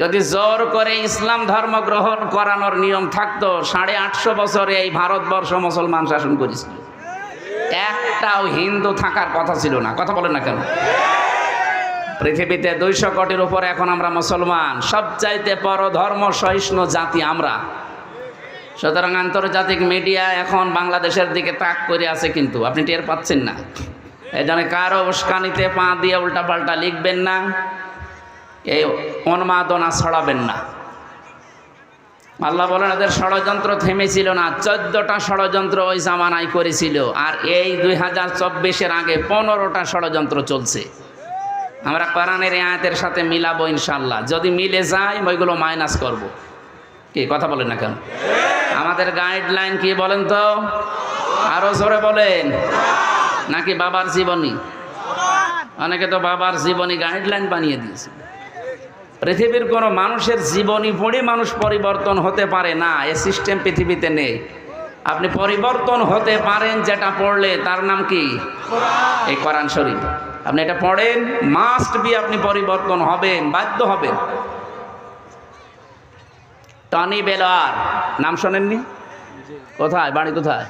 যদি জোর করে ইসলাম ধর্ম গ্রহণ করানোর নিয়ম থাকতো, সাড়ে আটশো বছরে এই ভারতবর্ষ মুসলমান শাসন করেছিল। একটাও হিন্দু থাকার কথা ছিল না। কথা বলেন না কেন? পৃথিবীতে দুইশো কোটির উপরে এখন আমরা মুসলমান। সবচাইতে বড় ধর্ম সহিষ্ণু জাতি আমরা। সুতরাং আন্তর্জাতিক মিডিয়া এখন বাংলাদেশের দিকে তাক করে আছে কিন্তু, আপনি টের পাচ্ছেন না। এই জন্য কারও উস্কানিতে পা দিয়ে উল্টাপাল্টা লিখবেন না। এই উন্মাদনা ছড়াবেন না। আল্লাহ বলেন, এদের ষড়যন্ত্র থেমেছিল না, চোদ্দটা ষড়যন্ত্র ওই জামানায় করেছিল, আর এই দুই হাজার চব্বিশের আগে পনেরোটা ষড়যন্ত্র চলছে। আমরা কোরআনের আয়াতের সাথে মিলাবো ইনশাল্লাহ যদি মিলে যায় ওইগুলো মাইনাস করব। কি, কথা বলেন না কেন? আমাদের গাইডলাইন কি বলেন তো? আরও জোরে বলেন। নাকি বাবার জীবনী? অনেকে তো বাবার জীবনী গাইডলাইন বানিয়ে দিয়েছে। পৃথিবীর কোনো মানুষের জীবনী পড়ে মানুষ পরিবর্তন হতে পারে না এ সিস্টেম পৃথিবীতে নেই। আপনি পরিবর্তন হতে পারেন যেটা পড়লে তার নাম কি? এই কোরআন শরীফ। আপনি এটা পড়েন মাস্ট বি আপনি পরিবর্তন হবেন বাধ্য হবেন। টনি বেলার নাম শোনেননি? কোথায়? বাড়ি কোথায়?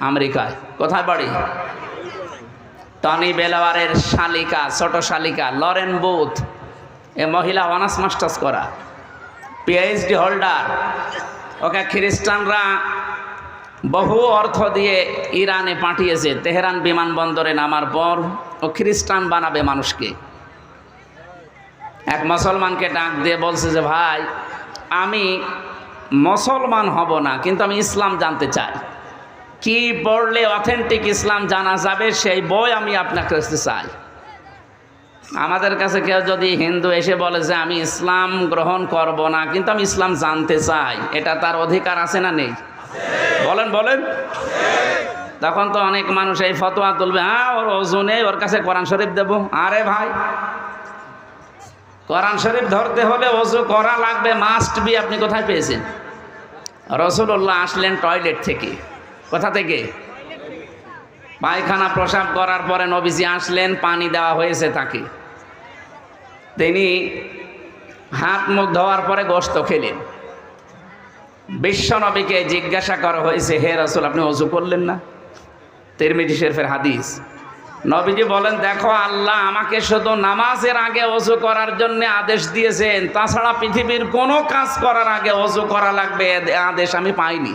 আমেরিকায়। কোথায় বাড়ি? টনি বেলাওয়ারের শালিকা ছোট শালিকা লরেন বুথ। এ মহিলা অনার্স মাস্টার্স করা। পিএইচডি হোল্ডার ওকে খ্রিস্টানরা বহু অর্থ দিয়ে ইরানে পাঠিয়েছে। তেহরান বিমানবন্দরে নামার পর ও খ্রিস্টান বানাবে মানুষকে। এক মুসলমানকে ডাক দিয়ে বলছে যে, ভাই, আমি মুসলমান হব না, কিন্তু আমি ইসলাম জানতে চাই। কি পড়লে অথেন্টিক ইসলাম জানা যাবে? সেই বই আমি আপনার কাছে চাই। আমাদের কাছে কেউ যদি হিন্দু এসে বলে যে, আমি ইসলাম গ্রহণ করব না, কিন্তু আমি ইসলাম জানতে চাই এটা তার অধিকার আছে না নেই? বলেন বলেন। তখন তো অনেক মানুষ এই ফতোয়া তুলবে হ্যাঁ ওর ওজনে ওর কাছে কোরআন শরীফ দেব আরে ভাই, কোরআন শরীফ ধরতে হলে অজু করা লাগবে মাস্ট বি আপনি কোথায় পেয়েছেন? রসুল্লাহ আসলেন টয়লেট থেকে। কোথা থেকে? পায়খানা প্রসাব করার পরে নবীজি আসলেন, পানি দেওয়া হয়েছে তাকে। তিনি হাত মুখ ধোয়ার পরে গোস্ত খেলেন। বিশ্ব নবীকে জিজ্ঞাসা করা হয়েছে, হে রসুল, আপনি অজু করলেন না? তিরমিজি শেরফের হাদিস। নবীজি বলেন, দেখো, আল্লাহ আমাকে শুধু নামাজের আগে অজু করার জন্য আদেশ দিয়েছেন। তাছাড়া পৃথিবীর কোনো কাজ করার আগে অজু করা লাগবে আদেশ আমি পাইনি।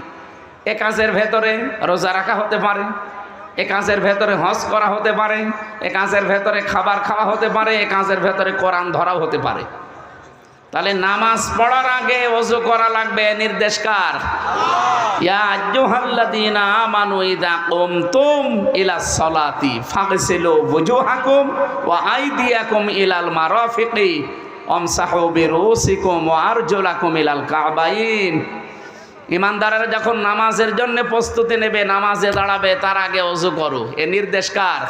এ কাজের ভেতরে রোজা রাখা হতে পারে এ কাজের ভেতরে হজ করা হতে পারে, এ কাজের ভেতরে খাবার খাওয়া হতে পারে, এ কাজের ভেতরে কোরআন ধরাও হতে পারে। তাহলে নামাজ পড়ার আগে অজু করা লাগবে ওয়া আরজুলাকুম ইলাল কাবাইন। ইমানদারেরা যখন নামাজের জন্য প্রস্তুতি নেবে, নামাজে দাঁড়াবে, তার আগে অজু করো। এ নির্দেশ কার?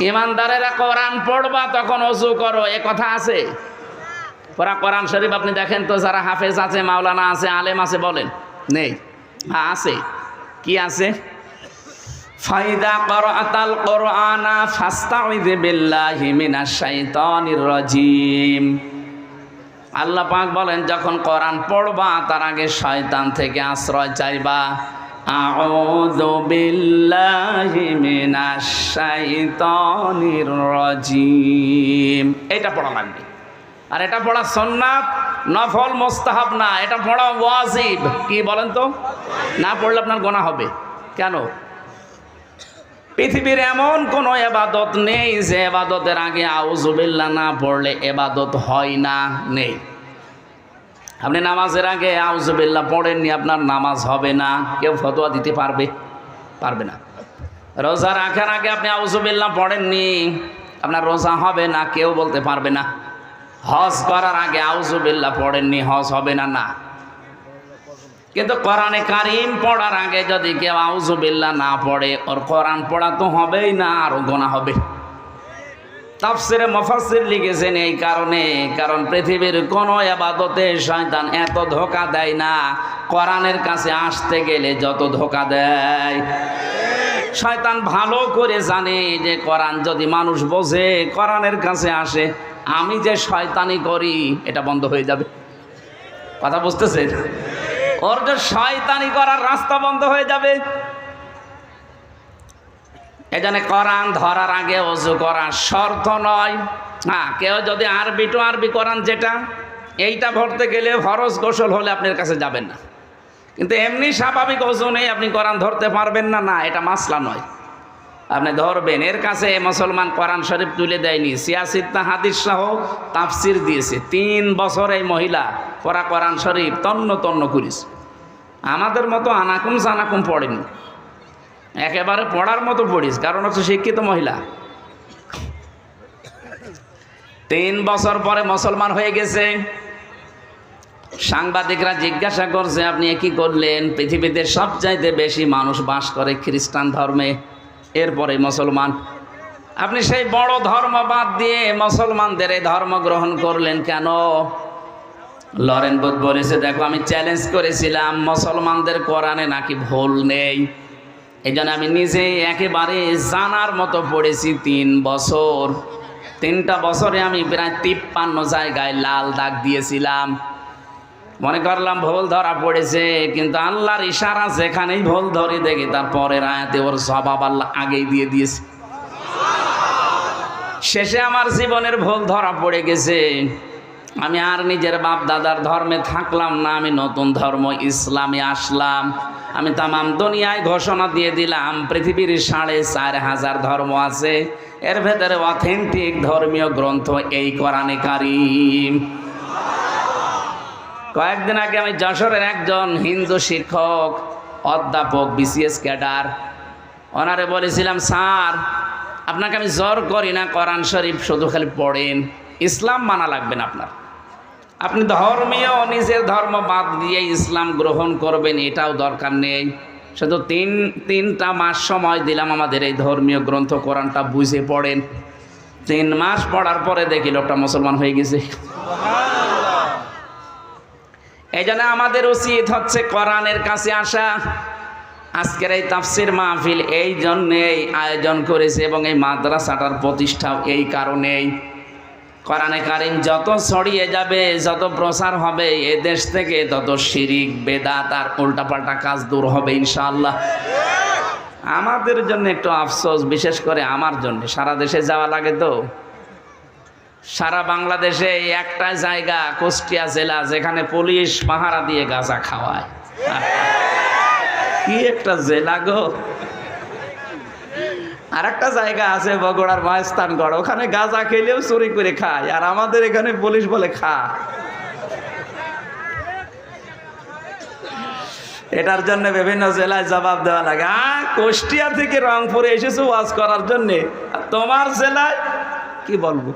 ইমানদারেরা কোরআন পড়বা, তখন অজু করো। এ কথা আছে? পরা কোরআন শরীফ আপনি দেখেন তো, যারা হাফেজ আছে, মাওলানা আছে, আলেম আছে, বলেন। নেই? হ্যাঁ আছে। কি আছে? ফাইদা করাতাল কোরআনা ফাস্তাউযু বিল্লাহি মিনাশ শাইতানির রাজিম। আল্লাহ পাক বলেন, যখন কোরআন পড়বা, তার আগে শয়তান থেকে আশ্রয় চাইবা। আউযু বিল্লাহি মিনাশ শাইতানির রাজিম। এটা পড়া লাগবে। আর এটা পড়া সন্ন্যাত নফল, মোস্তাহাব না, এটা পড়া ওয়াজিব। কি বলেন তো? না পড়লে আপনার গোনা হবে। কেন? পৃথিবীর এমন কোনো এবাদত নেই যে এবাদতের আগে আউজুবিল্লা না পড়লে এবাদত হয় না, নেই। আপনি নামাজের আগে আউজুবিল্লা পড়েননি, আপনার নামাজ হবে না। কেউ ফতোয়া দিতে পারবে? পারবে না। রোজা রাখার আগে আপনি আউজুবিল্লা পড়েননি, আপনার রোজা হবে না, কেউ বলতে পারবে না। হজ করার আগে আউজুবিল্লা পড়েননি, হজ হবে না না। কিন্তু কোরআনে কারিম পড়ার আগে যদি কেউ আউজুবিল্লা না পড়ে, ওর কোরআন পড়া তো হবেই না আরও গোনা হবে। তাফসিরে মফাসির লিখেছেন এই কারণে, কারণ পৃথিবীর কোনো আবাদতে শয়তান এত ধোকা দেয় না, কোরআনের কাছে আসতে গেলে যত ধোকা দেয়। শয়তান ভালো করে জানে যে কোরআন যদি মানুষ বোঝে, কোরআনের কাছে আসে, আমি যে শয়তানি করি, এটা বন্ধ হয়ে যাবে। কথা বুঝতেছেন? যে শয়তানি করার রাস্তা বন্ধ হয়ে যাবে। এজন্য কোরআন ধরার আগে অজু করা শর্ত নয়। হ্যাঁ কেউ যদি আরবি টু আরবি কোরআন যেটা, এইটা ভরতে গেলে ফরজ গোসল হলে আপনার কাছে যাবেন না। কিন্তু এমনি স্বাভাবিক অজু নেই, আপনি কোরআন ধরতে পারবেন না। না, এটা মাসলা নয়। আপনি ধরবেন, এর কাছে মুসলমান কোরআন শরীফ তুলে দেয়নি। সিয়াসিদ্দা হাদিস সহ তাফসির দিয়েছে। তিন বছর এই মহিলা পড়া কোরআন শরীফ তন্ন তন্ন করিস আমাদের মতো আনাকুম জানাকুম পড়েনি। একেবারে পড়ার মতো পড়িস, কারণ হচ্ছে শিক্ষিত মহিলা। তিন বছর পরে মুসলমান হয়ে গেছে। সাংবাদিকরা জিজ্ঞাসা করছে, আপনি কি করলেন? পৃথিবীতে সবচাইতে বেশি মানুষ বাস করে খ্রিস্টান ধর্মে, এরপরে মুসলমান। আপনি সেই বড় ধর্ম বাদ দিয়ে মুসলমানদের এই ধর্ম গ্রহণ করলেন কেন? লরেন বুধ বলেছে, দেখো, আমি চ্যালেঞ্জ করেছিলাম, মুসলমানদের কোরআনে নাকি ভুল নেই। এই আমি নিজে একেবারে জানার মতো পড়েছি তিন বছর। তিনটা বছরে আমি প্রায় তিপ্পান্ন জায়গায় লাল দাগ দিয়েছিলাম। মনে করলাম ভুল ধরা পড়েছে, কিন্তু আল্লাহর ইশারা যেখানেই ভুল ধরে দেখি, তার পরের আয়াতে ওর স্বভাব আল্লাহ আগেই দিয়ে দিয়েছে। শেষে আমার জীবনের ভুল ধরা পড়ে গেছে। আমি আর নিজের বাপ দাদার ধর্মে থাকলাম না, আমি নতুন ধর্ম ইসলামে আসলাম। আমি তামাম দুনিয়ায় ঘোষণা দিয়ে দিলাম, পৃথিবীর সাড়ে চার হাজার ধর্ম আছে। এর ভেতরে অথেন্টিক ধর্মীয় গ্রন্থ এই কোরআনে কারিম। কয়েকদিন আগে আমি যশোরের একজন হিন্দু শিক্ষক, অধ্যাপক, বিসিএস ক্যাডার, ওনারে বলেছিলাম, স্যার, আপনাকে আমি জোর করি না, কোরআন শরীফ শুধু খালি পড়েন। ইসলাম মানা লাগবে না আপনার। আপনি ধর্মীয় নিজের ধর্ম বাদ দিয়ে ইসলাম গ্রহণ করবেন, এটাও দরকার নেই। শুধু তিন, তিনটা মাস সময় দিলাম আমাদের এই ধর্মীয় গ্রন্থ কোরআনটা বুঝে পড়েন। তিন মাস পড়ার পরে দেখি লোকটা মুসলমান হয়ে গেছে। এই জন্য আমাদের উচিত হচ্ছে কোরআনের কাছে আসা। আজকের এই তাফসির মাহফিল এই জন্যেই আয়োজন করেছে এবং এই মাদ্রাসাটার প্রতিষ্ঠাও এই কারণেই। কোরআনে কারিম যত ছড়িয়ে যাবে, যত প্রসার হবে, এ দেশ থেকে তত শিরিক, বেদাত আর উল্টাপাল্টা কাজ দূর হবে ইনশাআল্লাহ। আমাদের জন্য একটু আফসোস, বিশেষ করে আমার জন্য। সারা দেশে যাওয়া লাগে তো। সারা বাংলাদেশে একটা জায়গা, কুষ্টিয়া জেলা, যেখানে পুলিশ পাহারা দিয়ে গাঁজা খাওয়ায়। কি একটা জেলা গো। আর একটা জায়গা আছে বগুড়ার মহেস্তানগড় ওখানে গাঁজা খেলেও চুরি করে খায়, আর আমাদের এখানে পুলিশ বলে খা। এটার জন্য বিভিন্ন জেলায় জবাব দেওয়া লাগে। আ কুষ্টিয়া থেকে রংপুরে এসেছ ওয়াজ করার জন্যে? তোমার জেলায়? কি বলব?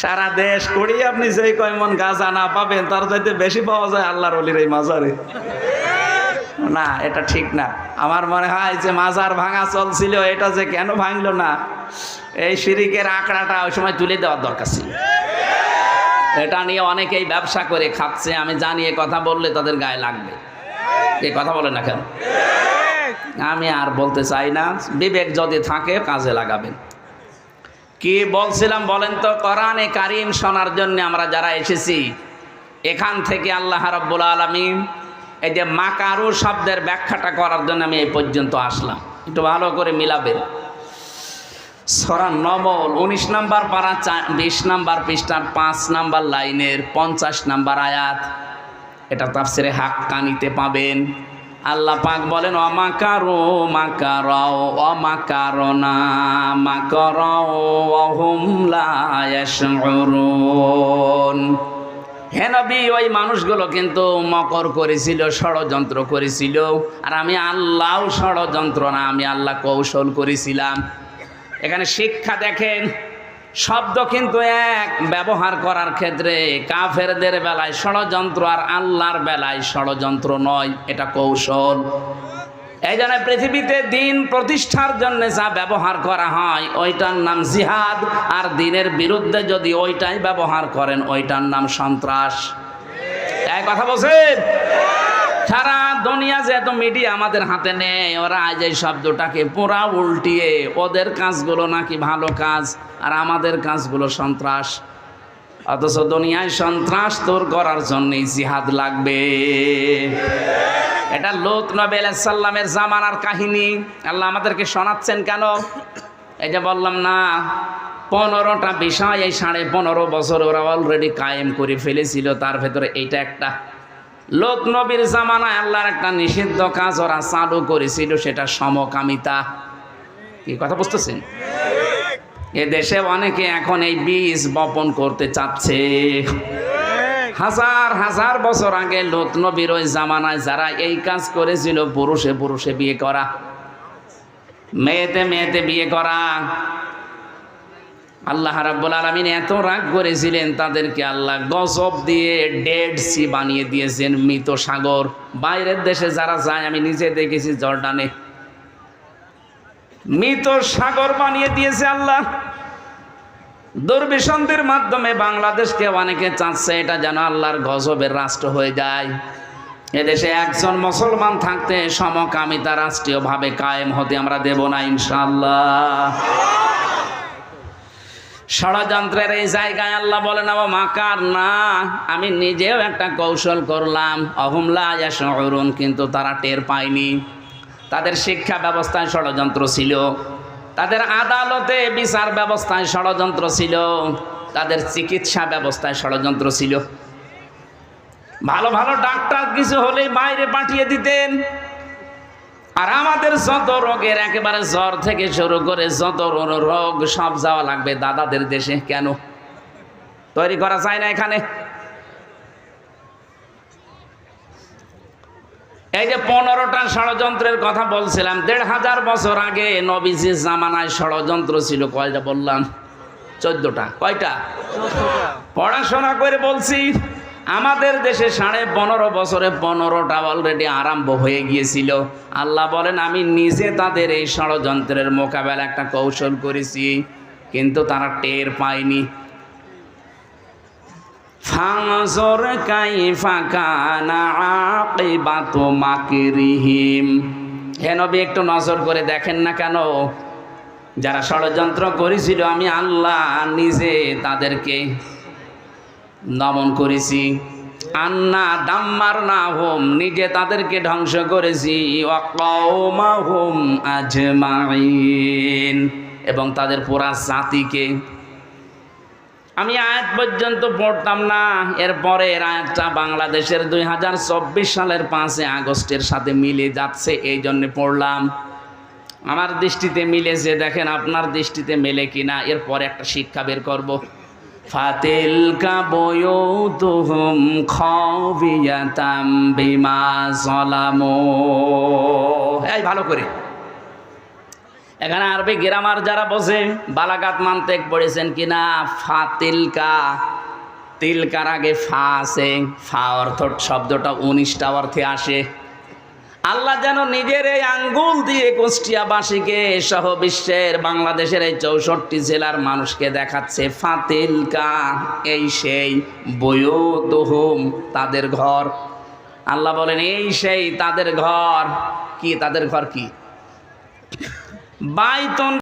সারা দেশ করি আপনি যেই কয় মন গাঁজা না পাবেন, তার চাইতে বেশি পাওয়া যায় আল্লাহর অলির এই মাজারে। না, এটা ঠিক না। আমার মনে হয় যে মাজার ভাঙা চলছিল, এটা যে কেন ভাঙলো না, এই শিরিকের আঁকড়াটা ওই সময় তুলে দেওয়ার দরকার ছিল। এটা নিয়ে অনেকেই ব্যবসা করে খাচ্ছে, আমি জানি এ কথা বললে তাদের গায়ে লাগবে। এই কথা বলে না কেন? আমি আর বলতে চাই না, বিবেক যদি থাকে কাজে লাগাবেন। কি বলছিলাম বলেন তো, কোরআনে কারিম শোনার জন্য আমরা যারা এসেছি, এখান থেকে আল্লাহ রব্বুল আলমিন এই যে মাকারু শব্দের ব্যাখ্যাটা করার জন্য আমি এই পর্যন্ত আসলাম। একটু ভালো করে মিলাবেন। সরা নবল, উনিশ নাম্বার পারা বিশ নাম্বার পৃষ্ঠার পাঁচ নাম্বার লাইনের পঞ্চাশ নাম্বার আয়াত। এটা তার তাফসিরে হাক্কানিতে পাবেন। আল্লাহ পাক বলেন অমাকারো মাকারাও অমাকারনা মাকারাও অহুম লা ইয়াশউরুন। হে নবী, ওই মানুষগুলো কিন্তু মকর করেছিল, ষড়যন্ত্র করেছিল। আর আমি আল্লাহ ষড়যন্ত্র না, আমি আল্লাহ কৌশল করেছিলাম। এখানে শিক্ষা দেখেন, শব্দ কিন্তু এক, ব্যবহার করার ক্ষেত্রে কাফেরদের বেলায় ষড়যন্ত্র আর আল্লাহর বেলায় ষড়যন্ত্র নয়, এটা কৌশল। এই জন্য পৃথিবীতে দিন প্রতিষ্ঠার জন্য যা ব্যবহার করা হয়, ওইটার নাম জিহাদ। আর দিনের বিরুদ্ধে যদি ওইটাই ব্যবহার করেন, ওইটার নাম সন্ত্রাস। এক কথা বলছেন? সারা দুনিয়া যে এত মিডিয়া আমাদের হাতে নেই, ওরা আজ এই শব্দটাকে পুরা উল্টিয়ে, ওদের কাজগুলো নাকি ভালো কাজ, আর আমাদের কাজগুলো সন্ত্রাস। অথচ দুনিয়ায় সন্ত্রাস তোর করার জন্যই জিহাদ লাগবে। এটা লোত নবী সাল্লামের জামানার কাহিনী। আল্লাহ আমাদেরকে শোনাচ্ছেন কেন? এই যে বললাম না, পনেরোটা বিষয় এই সাড়ে পনেরো বছর ওরা অলরেডি কায়েম করে ফেলেছিল, তার ভেতরে এইটা একটা। লোক নবীর জামানায় আল্লাহর একটা নিষিদ্ধ কাজ ওরা চালু করেছিল, সেটা সমকামিতা। কি কথা বুঝতেছেন? এ দেশে অনেকে এখন এই বীজ বপন করতে চাচ্ছে। হাজার হাজার বছর আগে লোক নবীর ওই জামানায় যারা এই কাজ করেছিল, পুরুষে পুরুষে বিয়ে করা, মেয়েতে মেয়েতে বিয়ে করা, আল্লাহ রাব্বুল আলামিন এত রাগ করেছিলেন তাদেরকে আল্লাহ গজব দিয়ে ডেড সি বানিয়ে দিয়েছেন মৃত সাগর। বাইরের দেশে যারা যায়, আমি নিজে দেখেছি জর্ডানে। মৃত সাগর বানিয়ে দিয়েছে আল্লাহ। দুর্বিসন্ধির মাধ্যমে বাংলাদেশকে অনেকে চাচ্ছে এটা যেন আল্লাহর গজবের রাষ্ট্র হয়ে যায়। এদেশে একজন মুসলমান থাকতে সমকামিতা রাষ্ট্রীয়ভাবে কায়েম হতে আমরা দেব না ইনশাল্লাহ ষড়যন্ত্রের এই জায়গায় আল্লাহ বলেন, ও মাকার না আমি নিজেও একটা কৌশল করলাম। অহুমলা শহরুন কিন্তু তারা টের পায়নি। তাদের শিক্ষা ব্যবস্থায় ষড়যন্ত্র ছিল। তাদের আদালতে বিচার ব্যবস্থায় ষড়যন্ত্র ছিল। তাদের চিকিৎসা ব্যবস্থায় ষড়যন্ত্র ছিল। ভালো ভালো ডাক্তার কিছু হলেই বাইরে পাঠিয়ে দিতেন। আর আমাদের যত রোগের একেবারে জ্বর থেকে শুরু করে যত রোগ, সব যাওয়া লাগবে। দাদাদের দেশে কেন? তৈরি করা যায় না এখানে। এই যে পনেরোটা ষড়যন্ত্রের কথা বলছিলাম, দেড় হাজার বছর আগে নবীজির জামানায় ষড়যন্ত্র ছিল, কয়টা বললাম? চোদ্দটা। কয়টা? পড়াশোনা করে বলছি, আমাদের দেশে সাড়ে পনেরো বছরে পনেরোটা অলরেডি আরম্ভ হয়ে গিয়েছিল। আল্লাহ বলেন, আমি নিজে তাদের এই ষড়যন্ত্রের মোকাবেলা একটা কৌশল করেছি, কিন্তু তারা টের পায়নি। ফাংজর কাইফা কানা আকিবাতু মাকিরিহিম। হে একটু নজর করে দেখেন না কেন? যারা ষড়যন্ত্র করেছিল, আমি আল্লাহ নিজে তাদেরকে দমন করেছি। আন্না দাম্মার না হোম নিজে তাদেরকে ধ্বংস করেছি। হোম আজমাইন। এবং তাদের পুরা জাতিকে আমি আয়াত পর্যন্ত পড়তাম না। এরপরে এর আয়াতটা বাংলাদেশের দুই হাজার চব্বিশ সালের পাঁচে আগস্টের সাথে মিলে যাচ্ছে, এই জন্য পড়লাম। আমার দৃষ্টিতে মিলে মিলেছে দেখেন আপনার দৃষ্টিতে মেলে কিনা, এরপরে একটা শিক্ষা বের করব। ফাতিল কাবয়ুতুহুম খাবিয়াতাম বিমা এই ভালো করে। এখানে আরবি গ্রামার যারা বসে বালাকাত মানতেক পড়েছেন কিনা? ফা তিলকা তিলকার আগে ফা আছে? ফা অর্থ শব্দটা উনিশটা অর্থে আসে। আল্লাহ যেন নিজের এই আঙ্গুল দিয়ে কুষ্টিয়াবাসীকে সহ বিশ্বের বাংলাদেশের এই চৌষট্টি জেলার মানুষকে দেখাচ্ছে ফাতিলকা এই সেই বয়োতহুম, তাদের ঘর। আল্লাহ বলেন, এই সেই তাদের ঘর। কি, তাদের ঘর কি? বাইতুন